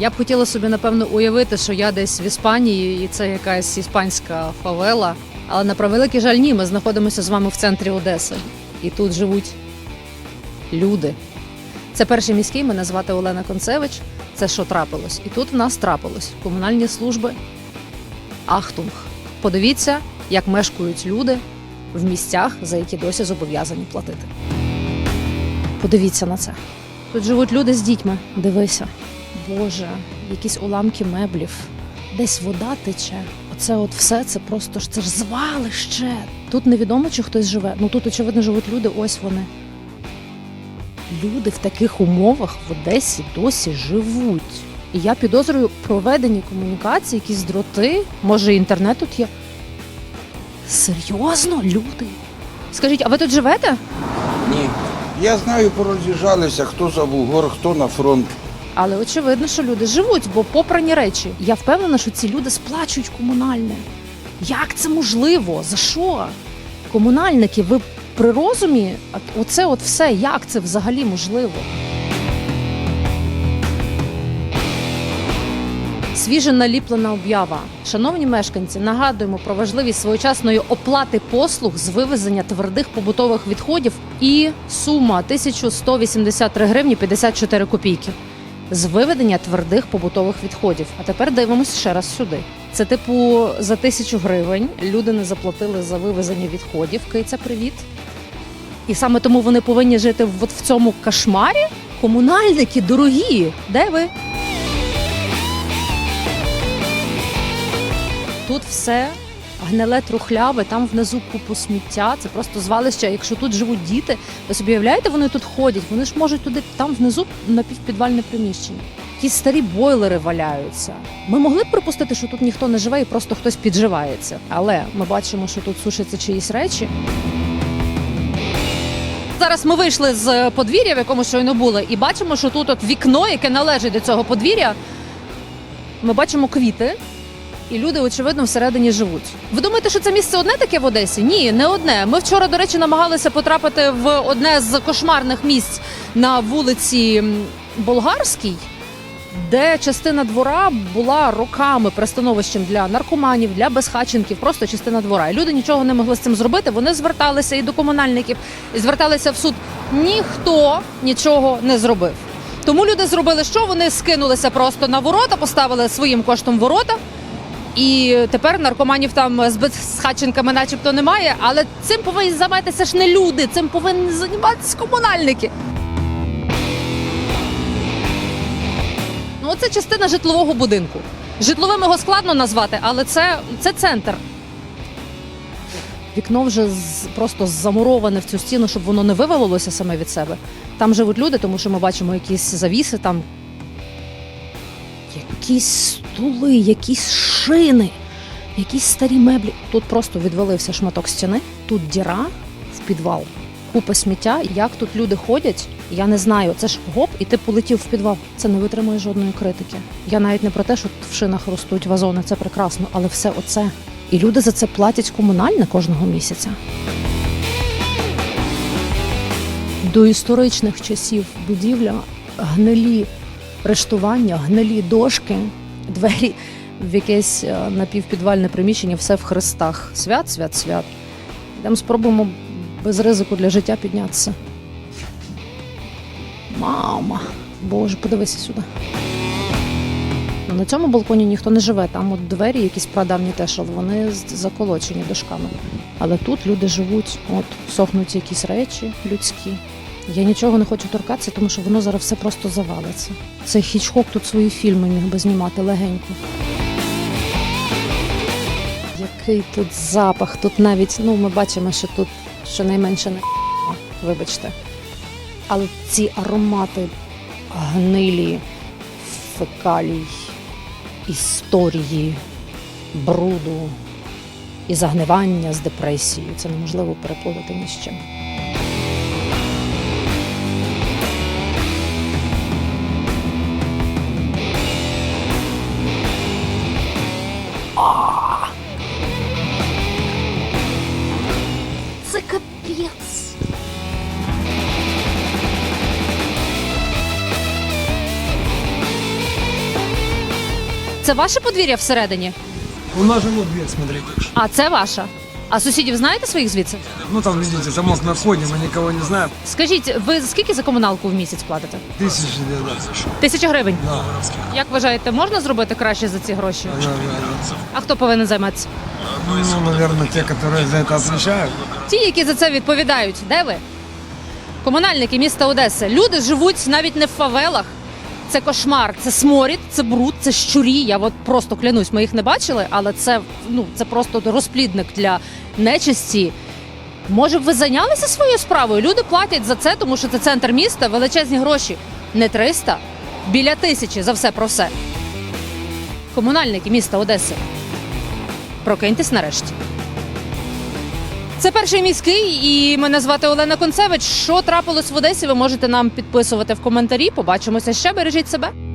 Я б хотіла собі напевно уявити, що я десь в Іспанії, і це якась іспанська фавела. Але на превеликий жаль, ні, ми знаходимося з вами в центрі Одеси. І тут живуть люди. Це перший міський, мене звати Олена Концевич. Це що трапилось? І тут в нас трапилось комунальні служби. Ахтунг. Подивіться, як мешкають люди в місцях, за які досі зобов'язані платити. Подивіться на це. Тут живуть люди з дітьми. Дивися. Боже, якісь уламки меблів. Десь вода тече. Оце от все це просто ж це ж звалище. Тут невідомо, чи хтось живе. Ну тут, очевидно, живуть люди, ось вони. Люди в таких умовах в Одесі досі живуть. І я підозрюю проведені комунікації, якісь дроти, може, інтернет тут є. Серйозно, люди? Скажіть, а ви тут живете? Ні. Я знаю, пороз'їжджалися, хто за Бугор, хто на фронт. Але очевидно, що люди живуть, бо попрані речі. Я впевнена, що ці люди сплачують комунальне. Як це можливо? За що? Комунальники, ви при розумі? Оце от все, як це взагалі можливо? Свіже наліплена об'ява. Шановні мешканці, нагадуємо про важливість своєчасної оплати послуг з вивезення твердих побутових відходів і сума 1183 гривні 54 копійки з виведення твердих побутових відходів. А тепер дивимося ще раз сюди. Це типу за тисячу гривень люди не заплатили за вивезення відходів. Киця, привіт. І саме тому вони повинні жити от в цьому кошмарі. Комунальники дорогі. Де ви? Тут все гниле трухляве, там внизу купу сміття. Це просто звалище. Якщо тут живуть діти, ви собі уявляєте, вони тут ходять. Вони ж можуть туди там внизу напівпідвальне приміщення. Якісь старі бойлери валяються. Ми могли б припустити, що тут ніхто не живе і просто хтось підживається. Але ми бачимо, що тут сушаться чиїсь речі. Зараз ми вийшли з подвір'я, в якому щойно були, і бачимо, що тут от вікно, яке належить до цього подвір'я. Ми бачимо квіти, і люди, очевидно, всередині живуть. Ви думаєте, що це місце одне таке в Одесі? Ні, не одне. Ми вчора, до речі, намагалися потрапити в одне з кошмарних місць на вулиці Болгарській, де частина двора була роками пристановищем для наркоманів, для безхатченків, просто частина двора. І люди нічого не могли з цим зробити. Вони зверталися і до комунальників, і зверталися в суд. Ніхто нічого не зробив. Тому люди зробили що? Вони скинулися просто на ворота, поставили своїм коштом ворота. І тепер наркоманів там з безхатченками начебто немає, але цим повинні займатися ж не люди, цим повинні займатися комунальники. Ну, це частина житлового будинку. Житловим його складно назвати, але це, це центр. Вікно вже просто замуроване в цю стіну, щоб воно не вивалилося саме від себе. Там живуть люди, тому що ми бачимо якісь завіси, там якісь стули, якісь шини, якісь старі меблі. Тут просто відвалився шматок стіни, тут діра в підвал, купа сміття. Як тут люди ходять, я не знаю. Це ж гоп, і ти полетів в підвал. Це не витримує жодної критики. Я навіть не про те, що в шинах ростуть вазони, це прекрасно, але все оце. І люди за це платять комунальне кожного місяця. До історичних часів будівля гнилі рештування, гнилі дошки, двері в якесь е, напівпідвальне приміщення, все в хрестах. Свят, свят, свят. Йдемо спробуємо без ризику для життя піднятися. Мама, боже, подивися сюди. Ну, на цьому балконі ніхто не живе. Там от двері, якісь прадавні теж, але вони заколочені дошками. Але тут люди живуть, от сохнуть якісь речі людські. Я нічого не хочу торкатися, тому що воно зараз все просто завалиться. Цей Хічкок тут свої фільми міг би знімати легенько. Який тут запах? Тут навіть, ну ми бачимо, що тут щонайменше не вибачте. Але ці аромати гнилі, фекалій, історії, бруду і загнивання з депресією. Це неможливо переплутати ні з чим. Це. Це ваше подвір'я всередині? У нас же двір, смотри. А це ваша. А сусідів знаєте своїх звідси? Ну там, видите, замок на входе, мы никого не знаем. Скажіть, ви скільки за комуналку в місяць платите? Тысячи где-то. Тисяча гривень. Да. Як вважаєте, можна зробити краще за ці гроші? Да, да, да. А хто повинен займатися? Ну, наверное, те, которые за это отвечают. Ті, які за це відповідають. Де ви? Комунальники міста Одеси. Люди живуть навіть не в фавелах. це кошмар, це сморід, це бруд, це щурі. Я от просто клянусь, ми їх не бачили, але це ну це просто розплідник для нечисті. Може б ви зайнялися своєю справою? Люди платять за це, тому що це центр міста, величезні гроші. Не 300, біля тисячі за все про все. Комунальники міста Одеси. Прокиньтесь нарешті. Це перший міський, і мене звати Олена Концевич. Що трапилось в Одесі? Ви можете нам підписувати в коментарі. Побачимося ще. Бережіть себе.